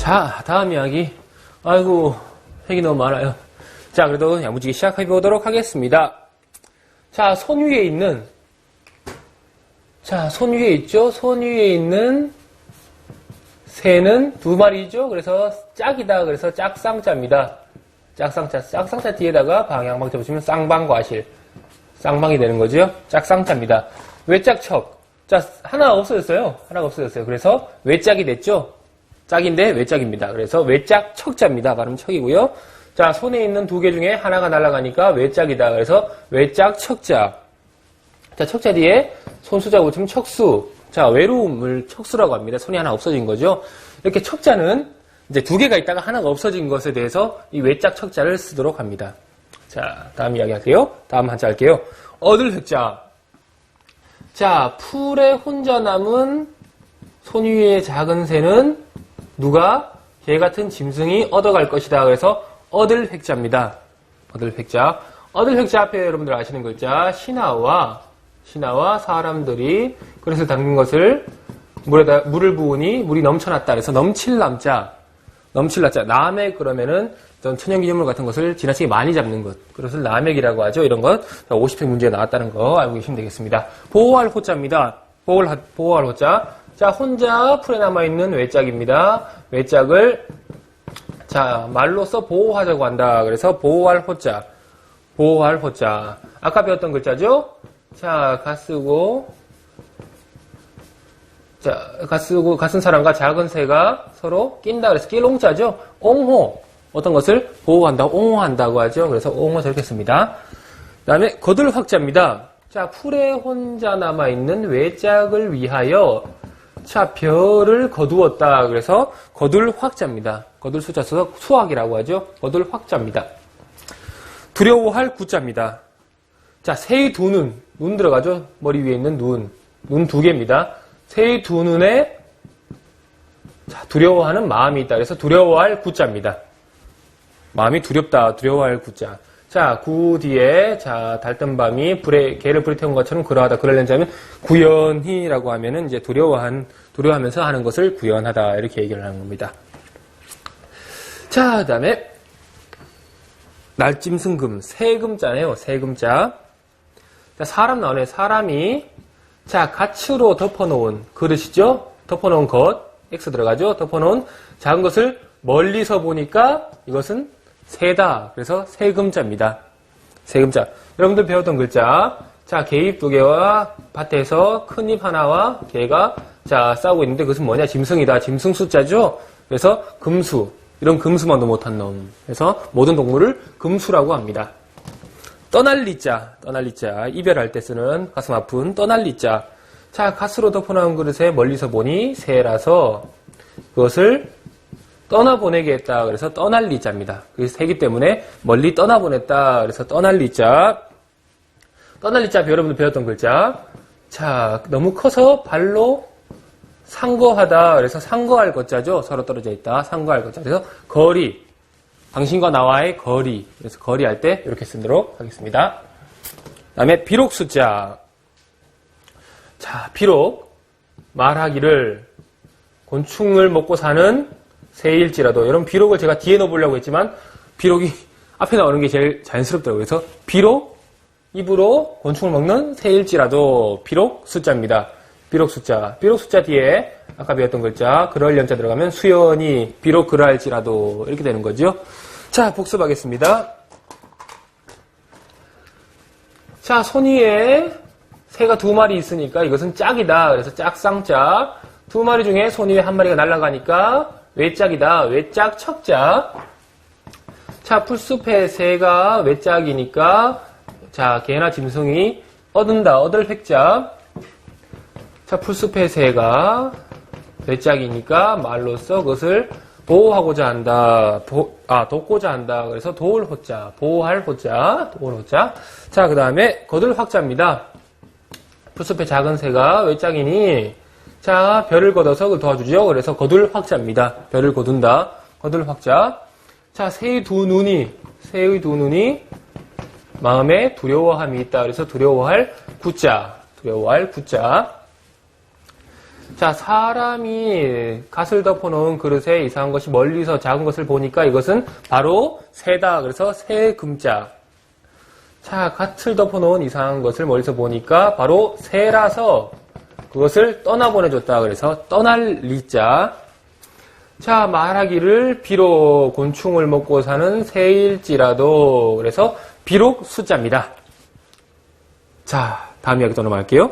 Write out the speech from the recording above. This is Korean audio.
자, 다음 이야기. 아이고, 핵이 너무 많아요. 자, 그래도 야무지게 시작해 보도록 하겠습니다. 자, 손 위에 있는, 자, 손 위에 있죠? 손 위에 있는 새는 두 마리죠? 그래서 짝이다. 그래서 짝쌍자입니다. 짝쌍자. 짝쌍자 뒤에다가 방향방 접으시면 쌍방과실. 쌍방이 되는 거죠? 짝쌍자입니다. 외짝척. 자, 하나 없어졌어요. 하나가 없어졌어요. 그래서 외짝이 됐죠? 짝인데 외짝입니다. 그래서 외짝 척자입니다. 발음 척이고요. 자, 손에 있는 두 개 중에 하나가 날아가니까 외짝이다. 그래서 외짝 척자. 자, 척자 뒤에 손수자 붙이면 척수. 자, 외로움을 척수라고 합니다. 손이 하나 없어진 거죠. 이렇게 척자는 이제 두 개가 있다가 하나가 없어진 것에 대해서 이 외짝 척자를 쓰도록 합니다. 자, 다음 이야기 할게요. 다음 한자 할게요. 얻을 획자. 자, 풀에 혼자 남은 손 위의 작은 새는 누가 개 같은 짐승이 얻어갈 것이다. 그래서 얻을 획자입니다. 얻을 획자. 얻을 획자 앞에 여러분들 아시는 글자 신하와 신하와 사람들이 그릇을 담긴 것을 물에다 물을 부으니 물이 넘쳐났다. 그래서 넘칠 남자. 넘칠 남자. 남액 그러면은 어떤 천연기념물 같은 것을 지나치게 많이 잡는 것. 그것을 남액이라고 하죠. 이런 것 50회 문제에 나왔다는 거 알고 계시면 되겠습니다. 보호할 호자입니다. 보호할, 보호할 호자. 자, 혼자 풀에 남아있는 외짝입니다. 외짝을, 자, 말로써 보호하자고 한다. 그래서 보호할 호자. 보호할 호자. 아까 배웠던 글자죠? 자, 가 쓰고, 자, 가 쓰고, 가 쓴 사람과 작은 새가 서로 낀다. 그래서 낄옹자죠? 옹호. 어떤 것을 보호한다, 옹호한다고 하죠. 그래서 옹호 저렇게 씁니다. 그 다음에 거들 확자입니다. 자, 풀에 혼자 남아있는 외짝을 위하여 자, 별을 거두었다. 그래서 거둘 확자입니다. 거둘 숫자 써서 수학이라고 하죠. 거둘 확자입니다. 두려워할 구자입니다. 자, 새의 두 눈. 눈 들어가죠? 머리 위에 있는 눈. 눈 두 개입니다. 새의 두 눈에 자, 두려워하는 마음이 있다. 그래서 두려워할 구자입니다. 마음이 두렵다. 두려워할 구자. 자, 구 뒤에, 자, 달뜬 밤이 불에, 개를 불에 태운 것처럼 그러하다. 그러려는 자면 구연히라고 하면은 이제 두려워한, 두려워하면서 하는 것을 구연하다. 이렇게 얘기를 하는 겁니다. 자, 그 다음에, 날짐승금, 세금자네요. 세금자. 자, 사람 나오네. 사람이, 자, 가츠로 덮어놓은 그릇이죠? 덮어놓은 것. X 들어가죠? 덮어놓은 작은 것을 멀리서 보니까 이것은 세다. 그래서 세금자입니다. 세금자. 여러분들 배웠던 글자. 자, 개입 두 개와 밭에서 큰 잎 하나와 개가 자, 싸우고 있는데 그것은 뭐냐? 짐승이다. 짐승 숫자죠? 그래서 금수. 이런 금수만도 못한 놈. 그래서 모든 동물을 금수라고 합니다. 떠날리 자. 떠날리 자. 이별할 때 쓰는 가슴 아픈 떠날리 자. 자, 가스로 덮어놓은 그릇에 멀리서 보니 새라서 그것을 떠나보내게 했다. 그래서 떠날 리자입니다. 그래서 세기 때문에 멀리 떠나보냈다. 그래서 떠날 리자. 떠날 리자 여러분들 배웠던 글자. 자, 너무 커서 발로 상거하다. 그래서 상거할 것자죠. 서로 떨어져 있다. 상거할 것자. 그래서 거리. 당신과 나와의 거리. 그래서 거리 할 때 이렇게 쓰도록 하겠습니다. 그 다음에 비록 숫자. 자, 비록 말하기를 곤충을 먹고 사는 새일지라도 여러분 비록을 제가 뒤에 넣어보려고 했지만 비록이 앞에 나오는 게 제일 자연스럽더라고요. 그래서 비록 입으로 곤충을 먹는 새일지라도 비록 숫자입니다. 비록 숫자. 비록 숫자 뒤에 아까 배웠던 글자 그럴 연자 들어가면 수연이 비록 그럴지라도 이렇게 되는 거죠. 자 복습하겠습니다. 자 손 위에 새가 두 마리 있으니까 이것은 짝이다. 그래서 짝쌍짝. 두 마리 중에 손 위에 한 마리가 날아가니까 외짝이다. 외짝 척짝. 자, 풀숲의 새가 외짝이니까 자, 개나 짐승이 얻은다. 얻을 획자. 자, 풀숲의 새가 외짝이니까 말로써 그것을 보호하고자 한다. 보, 아, 돕고자 한다. 그래서 도울 호자. 보호할 호자. 도울 호자. 자, 그 다음에 거들 확자입니다. 풀숲의 작은 새가 외짝이니 자, 별을 걷어서 그걸 도와주죠. 그래서 거둘 확자입니다. 별을 거둔다. 거둘 확자. 자, 새의 두 눈이, 새의 두 눈이 마음에 두려워함이 있다. 그래서 두려워할 구자. 두려워할 구자. 자, 사람이 갓을 덮어놓은 그릇에 이상한 것이 멀리서 작은 것을 보니까 이것은 바로 새다. 그래서 새 금자. 자, 갓을 덮어놓은 이상한 것을 멀리서 보니까 바로 새라서 그것을 떠나보내줬다. 그래서 떠날 리자. 자, 말하기를 비록 곤충을 먹고 사는 새일지라도 그래서 비록 숫자입니다. 자, 다음 이야기 또 넘어갈게요.